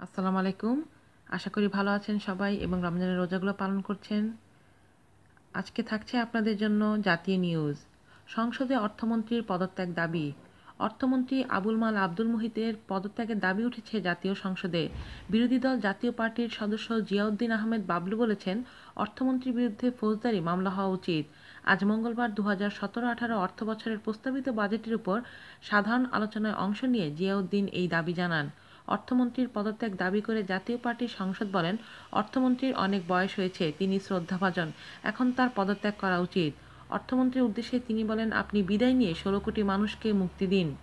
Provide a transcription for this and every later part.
আসসালামু আলাইকুম। আশা করি ভালো আছেন সবাই এবং রমজানের রোজাগুলো পালন করছেন। আজকে থাকছে আপনাদের জন্য জাতীয় নিউজ। সংসদে অর্থমন্ত্রীর পদত্যাগ দাবি। অর্থমন্ত্রী আবুল মাল আব্দুল মুহিতের পদত্যাগের দাবি উঠেছে জাতীয় সংসদে। বিরোধী দল জাতীয় পার্টির সদস্য জিয়াউদ্দিন আহমেদ বাবলু বলেছেন, অর্থমন্ত্রীর বিরুদ্ধে ফৌজদারি মামলা হওয়া উচিত। আজ মঙ্গলবার দু হাজার সতেরো আঠারো অর্থ বছরের প্রস্তাবিত বাজেটের উপর সাধারণ আলোচনায় অংশ নিয়ে জিয়াউদ্দিন এই দাবি জানান। অর্থমন্ত্রীর পদত্যাগ দাবি করে জাতীয় পার্টির সংসদ বলেন, অর্থমন্ত্রীর অনেক বয়স হয়েছে, তিনি শ্রদ্ধাভাজন, এখন তার পদত্যাগ করা উচিত। অর্থমন্ত্রীর উদ্দেশ্যে তিনি বলেন, আপনি বিদায় নিয়ে ষোলো কোটি মানুষকে মুক্তি দিন।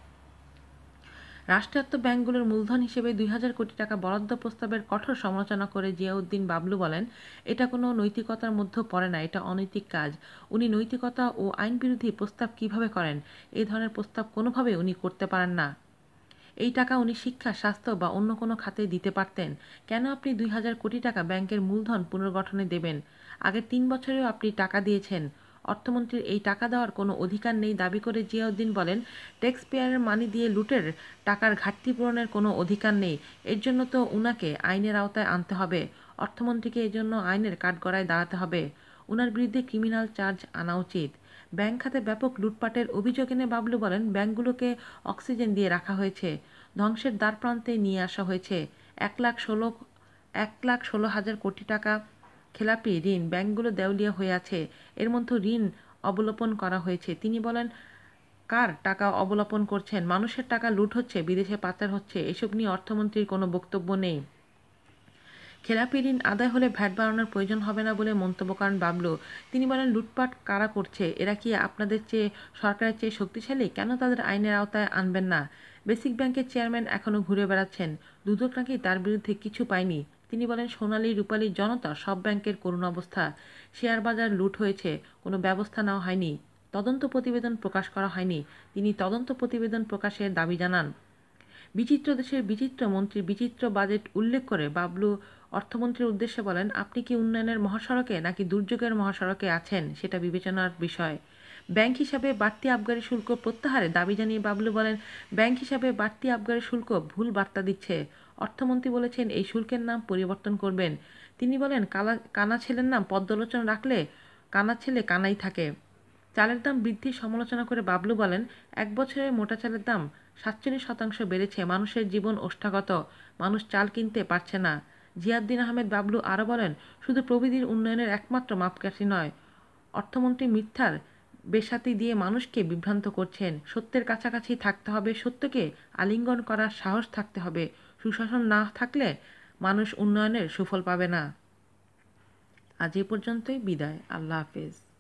রাষ্ট্রায়ত্ত ব্যাংকগুলোর মূলধন হিসেবে দুই হাজার কোটি টাকা বরাদ্দ প্রস্তাবের কঠোর সমালোচনা করে জিয়াউদ্দিন বাবলু বলেন, এটা কোনো নৈতিকতার মধ্যে পড়ে না, এটা অনৈতিক কাজ। উনি নৈতিকতা ও আইন বিরোধী প্রস্তাব কীভাবে করেন? এই ধরনের প্রস্তাব কোনোভাবে উনি করতে পারেন না। এই টাকা উনি শিক্ষা, স্বাস্থ্য বা অন্য কোনো খাতে দিতে পারতেন। কেন আপনি দুই হাজার কোটি টাকা ব্যাংকের মূলধন পুনর্গঠনে দেবেন? আগের তিন বছরেও আপনি টাকা দিয়েছেন। অর্থমন্ত্রীর এই টাকা দেওয়ার কোনো অধিকার নেই দাবি করে জিয়াউদ্দিন বলেন ট্যাক্স পেয়ারের মানি দিয়ে লুটের টাকার ঘাটতি পূরণের কোনো অধিকার নেই। এর জন্য তো উনাকে আইনের আওতায় আনতে হবে। অর্থমন্ত্রীকে এর জন্য আইনের কাঠগড়ায় দাঁড়াতে হবে। উনার বিরুদ্ধে ক্রিমিনাল চার্জ আনা উচিত। ব্যাংক খাতে ব্যাপক লুটপাটের অভিযোগ এনে বাবলু বলেন, ব্যাংকগুলোকে অক্সিজেন দিয়ে রাখা হয়েছে, ধ্বংসের দ্বার প্রান্তে নিয়ে আসা হয়েছে। এক লাখ ষোলো, এক লাখ ষোলো হাজার কোটি টাকা খেলাপি, ঋণ, ব্যাংকগুলো দেউলিয়া হয়ে আছে। এর মধ্যে ঋণ অবলোপন করা হয়েছে। তিনি বলেন, কার টাকা অবলোপন করছেন? মানুষের টাকা লুট হচ্ছে, বিদেশে পাচার হচ্ছে। এসব নিয়ে অর্থমন্ত্রীর কোনো বক্তব্য নেই। খেলাপি ঋণ আদায় হলে ভ্যাট বাড়ানোর প্রয়োজন হবে না বলে মন্তব্য করেন বাবলু। তিনি বলেন, লুটপাট কারা করছে? এরা কি আপনাদের চেয়ে, সরকারের চেয়ে শক্তিশালী? কেন তাদের আইনের আওতায় আনবেন না? বেসিক ব্যাংকের চেয়ারম্যান এখনও ঘুরে বেড়াচ্ছেন। দুদক নাকি তার বিরুদ্ধে কিছু পায়নি? তিনি বলেন, সোনালী, রূপালী জনতা, সব ব্যাংকের করুণ অবস্থা। শেয়ার বাজার লুট হয়েছে, কোনো ব্যবস্থা নেওয়া হয়নি। তদন্ত প্রতিবেদন প্রকাশ করা হয়নি। তিনি তদন্ত প্রতিবেদন প্রকাশের দাবি জানান। বিচিত্র দেশের বিচিত্র মন্ত্রীর বিচিত্র বাজেট উল্লেখ করে বাবলু অর্থমন্ত্রীর উদ্দেশ্যে বলেন, আপনি কি উন্নয়নের মহাসড়কে নাকি দুর্যোগের মহাসড়কে আছেন? সেটা বিবেচনার বিষয়। ব্যাংক হিসাবে বাড়তি আবগারি শুল্ক প্রত্যাহারে দাবি জানিয়ে বাবলু বলেন, ব্যাংক হিসাবে বাড়তি আবগারি শুল্ক ভুল বার্তা দিচ্ছে। অর্থমন্ত্রী বলেছেন এই শুল্কের নাম পরিবর্তন করবেন। তিনি বলেন, কালা, কানা ছেলের নাম পদ্মলোচন রাখলে কানা ছেলে কানাই থাকে। চালের দাম বৃদ্ধির সমালোচনা করে বাবলু বলেন, এক বছরে মোটা চালের দাম সাতচল্লিশ শতাংশ বেড়েছে মানুষের জীবন ওষ্ঠাগত। মানুষ চাল কিনতে পারছে না। জিয়াদ্দিন আহমেদ বাবলু আরও বলেন, শুধু প্রবৃদ্ধির উন্নয়নের একমাত্র মাপকাঠি নয়, অর্থমন্ত্রী মিথ্যার বেসাতি দিয়ে মানুষকে বিভ্রান্ত করছেন। সত্যের কাছাকাছি থাকতে হবে, সত্যকে আলিঙ্গন করার সাহস থাকতে হবে। সুশাসন না থাকলে মানুষ উন্নয়নের সুফল পাবে না। আজ এ পর্যন্তই, বিদায়। আল্লাহ হাফেজ।